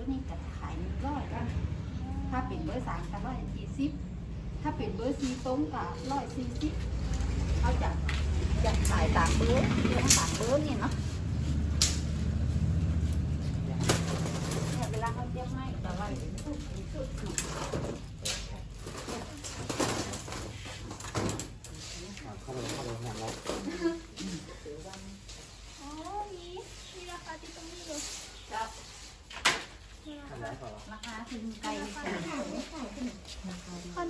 ร์นี่ก็จะขายหนึ่งร้อยกันถ้าเป็นเบอร์สามก็ร้อยสี่สิบถ้าเป็นเบอร์สี่ตรงก็ร้อยสี่สิบเขาจะจะขายตามเบอร์เรื่องตามเบอร์นี่เนาะเนี่ยเวลาเขาเจียมให้ก็ไว้สุดสุดหน่อย เข้าไปเข้าไปหนังแล้ว อ๋อมีมีราคาที่ตรงนี้เลย จะ มี ราคาแล้วพอราคาถึงไกลข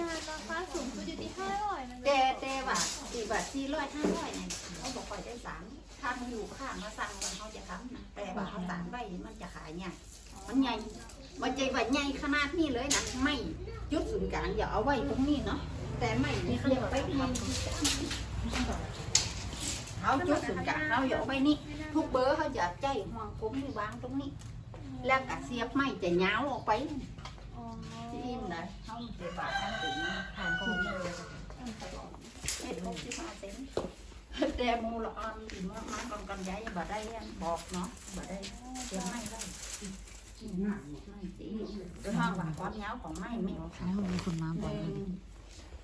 นาดราคาสูงสุดอยู่ที่ห้าร้อยแต่แต่ว่าสี่บาทสี่ร้อยห้าร้อยเนี่ยเขาบอกว่าได้สามทางอยู่ข้างมาสั่งมันเขาจะทำนะแต่ว่าเขาสั่งไว้มันจะขายเนี่ยมันใหญ่มันใจว่าใหญ่ขนาดนี้เลยนะไม่จุดศูนย์กลางอย่าเอาไว้ตรงนี้เนาะแต่ไม่มีเรียกไปทำเขาจุดศูนย์กลางเราอย่าเอาไว้นี่ทุกเบอร์เขาจะใจห่วงผมที่วางตรงนี้ แล้วก็เสียบไม่จะยาวออกไปอ๋อที่อิ่มนะเขาจะบาดทั้งถึงทานของเลยเม็ดหกสิบห้าเซนแต่มูละออนถึงมากมากกันกันย้ายบ่ได้บอกเนาะบ่ได้เสียไม่ได้ไม่ตีด้วยห้างว่าความยาวของไม้เม็ดแล้วมีคนมาหบ่อยนึ่ง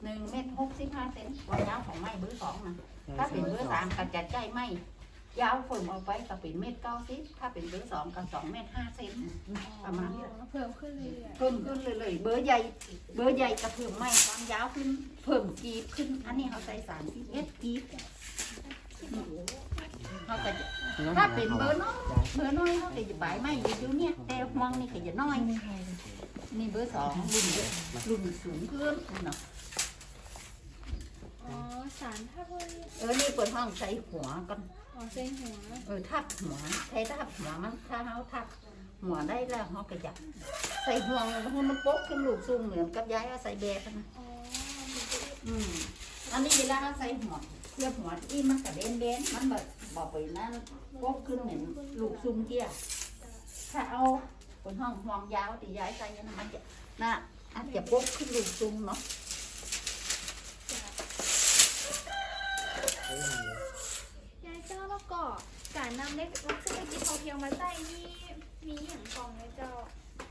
เลยหนึ่งเม็ดหกสิบห้าเซนความยาวของไม้เบอร์สองนะถ้าเป็นเบอร์สามก็จะใจไม้ ยาวฝนออกไปก็เป็นเม็ดเก้าสิบถ้าเป็นเบอร์สองก็สองเม็ดห้าเซนประมาณนี้เพิ่มขึ้นเรื่อยเพิ่มขึ้นเลยๆเบอร์ใหญ่ เบอร์ใหญ่กระเพิ่มไม่ความยาวขึ้น เพิ่มกีบขึ้น อันนี้เขาใส่สารที่เอสกีบเขาก็จะถ้าเป็นเบอร์น้อยเบอร์น้อยเขาก็จะบายไม่อยู่อยู่เนี่ยแต่ห่วงนี่ก็จะน้อย นี่เบอร์สองรุ่นเยอะรุ่นสูงขึ้นเนาะๆอ๋อสารถ้าเพิ่มเออนี่เปิดห้องใส่หัวกัน อ๋อเส้นหัวเออทับหัวใช้ทับหัวมันถ้าเขาทับหัวได้แล้วเขาก็จะใส่ห่วงให้มันโป๊กขึ้นลูกซุ่มเหมือนกับย้ายเอาใส่แบกกันนะอ๋อมันจะได้อืมอันนี้เวลาเราใส่หัวเทียบหัวที่มันกระเด็นเด่นมันแบบบอกไปนั่นพกขึ้นเหมือนลูกซุ่มเกี้ยถ้าเอาบนห้องห่วงยาวตีย้ายใส่นะมันจะน่ะอาจจะพกขึ้นลูกซุ่มเนาะยายเจ้าแล้วก็การ นำเล็กวัสดุที่เขาเพียงมาใส่นี่มีอย่างกองเลยเจ้า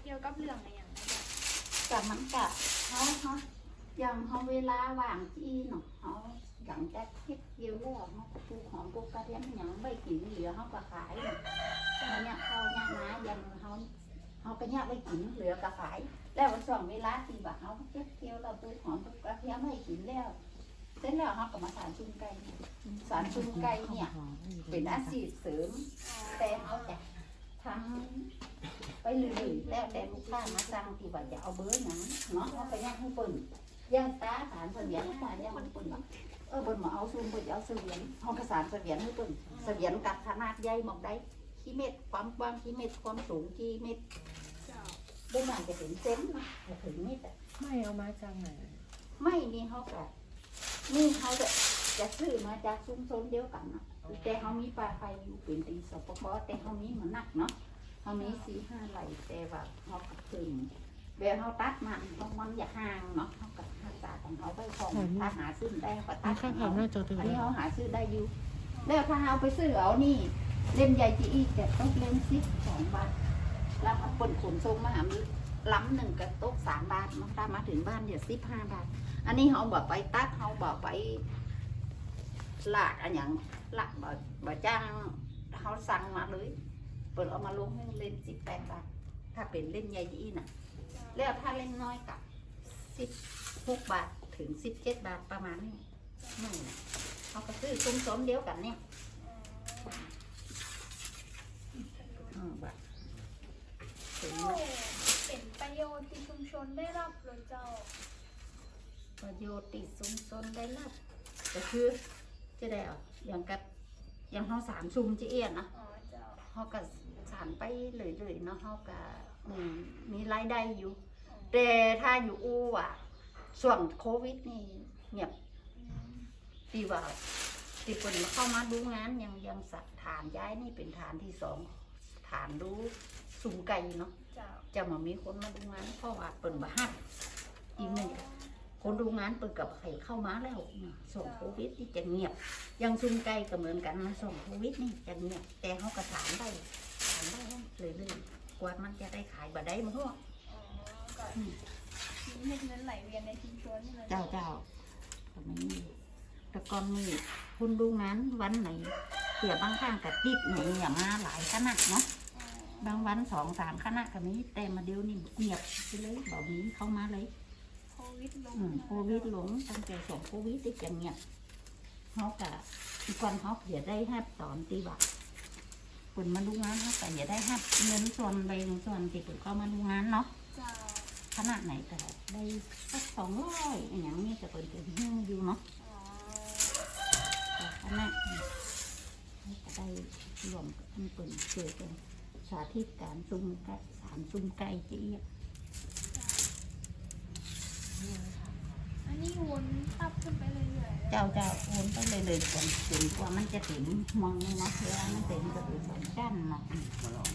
เกี่ยวกับเรื่องอะไรอย่างไรเจ้ากับมันกับเขาเขาอย่างเขาเวลาว่างที่เนาะเขาหลังจากเฮ็ดเกี่ยวแล้วเขาปลูกหอมปลูกกระเทียมอย่างใบกินเหลือเขาก็ขายเนาะอันเนี้ยเขาเนี่ยนะอย่างเขาเขาก็เนี่ยใบกินเหลือก็ขาย แล้ววันสองเวลาที่ว่าเขาเก็บเกี่ยวเราปลูกหอมปลูกกระเทียมให้กินแล้ว เสร็จแล้วเขาก็มาสารชุนไก่สารชุนไก่เนี่ย เป็นอาชีพเสริม แต่เขาจะทำไปเรื่อยๆแล้วแต่ลูกค้ามาสั่งที่ว่าจะเอาเบอร์หนังเนาะเขาไปย่างให้เปิ่นย่างตาฐานเปิ่นย่างตาย่างให้เปิ่นเออเปิ่นมาเอาซูมเปิ่นจะเอาเสวียนห้องกระสานเสวียนให้เปิ่นเสวียนกับขนาดใหญ่หมอกได้กี่เม็ดความกว้างกี่เม็ดความสูงกี่เม็ดเจ้าได้นานจะถึงเซนนะจะถึงเม็ดอะไม่เอามาจากไหนไม่นี่เขาก็ นี่เขาจะจะซื้อมาจากซุ้มโซนเดียวกันนะแต่เขามีปลาไฟอยู่เป็นตีสปปแต่เขามีมันหนักเนาะเขามีสี่ห้าไหลแต่ว่าเขาก็ถึงเวลาเขาตัดมันต้องมันอย่าห่างเนาะเขาก็รักษาของเขาไว้ของถ้าหาซื้อได้เขาก็ตัไม่ดขใช่องค่ะเขาน่าจะถึงอันนี้เขาหาซื้อได้อยู่แล้วถ้าเอาไปซื้อเอานี่ เล่มใหญ่จีอีจะต้องเล่มสิบสองบาทแล้วเขาปนขนส่งมาหามี ล้ำหนึ่งกับโต๊ะสามบาทมันตามมาถึงบ้านเดี๋ยวสิบห้าบาท อันนี้เขาบอกไปตัดเขาบอกไปลากอันอย่างลากบ่บ่จ้างเขาสั่งมาเลยเปิดเอามาลงให้เล่นสิบแปดบาทถ้าเป็นเล่นใหญ่จีน่ะ แล้วถ้าเล่นน้อยกับสิบหกบาทถึงสิบเจ็ดบาทประมาณนี้นั่นน่ะเขาก็ซื้อซุ้มสมเดียวกันเนี่ยอืมบาทถึงเจ้าเป็นประโยชน์ที่ชุมชนได้รับเลยเจ้า ประโยชน์ติดซุ้มสมได้รับก็คือจะได้เอาอย่างกับอย่างเขาสามซุ้มจีเอียนนะอ๋อเจ้าเขาก็สานไปเรื่อยๆเนาะเขาก็อืมมีรายได้อยู่ แต่ถ้าอยู่อูอะส่วนโควิดนี่เงียบอืมตีว่าตีคนมาเข้ามาดูงานยังยังสัตว์ฐานย้ายนี่เป็นฐานที่สองฐานดูสุ่มไก่เนาะเจะมามีคนมาดูงานเพราะว่าเปิ่นบาฮักอีกหนึ่งคนดูงานเปิดกับใครเข้ามาแล้วส่งโควิดนี่จะเงียบ ยังซุ่มไก่ก็เหมือนกันนะส่งโควิดนี่จะเงียบ แต่เขากระถานได้ถานได้เรื่อยๆกว่ามันจะได้ขายบ่ได้มั้งทั่วอ๋อก็เฮ็ดเงินไหลเวียนในชุมชนเจ้าเจ้าก็ไม่มีแต่ก่อนนี่คุณดูงานวันไหนเสียบางข้างกับติดหนูอย่ามาหลายคณะเนาะ บางวันสองสามคณะก็มีแต่มาเดียวนี่เงียบไปเลยบอกนี้เข้ามาเลยโควิดลงอืมโควิดหลงตั้งแต่สองโควิดที่จะเงียบเขากะอีกวันเขาเสียได้ห้าตอนตีบักคนมาดูงานเขาแต่อย่าได้ห้าเงินส่วนใบส่วนที่คนเข้ามาดูงานเนาะ เจ้าขนาดไหนก็ได้สักสองร้อยอย่างนี้จะเป็นเป็นเรื่องอยู่เนาะอ๋อแต่ขนาดนี้ก็ได้รวมกับมันเป็นเกิดเป็น สาธิตการซุ่มไก่สามซุ่มไก่จีอะอันนี้วนตับขึ้นไปเรื่อยๆเจ้าเจ้าโอนไปเลยเลยจนจนกว่ามันจะถึงมองเลยเนาะเวลามันเป็นก็เป็นสองชั้นเนาะ มาลอง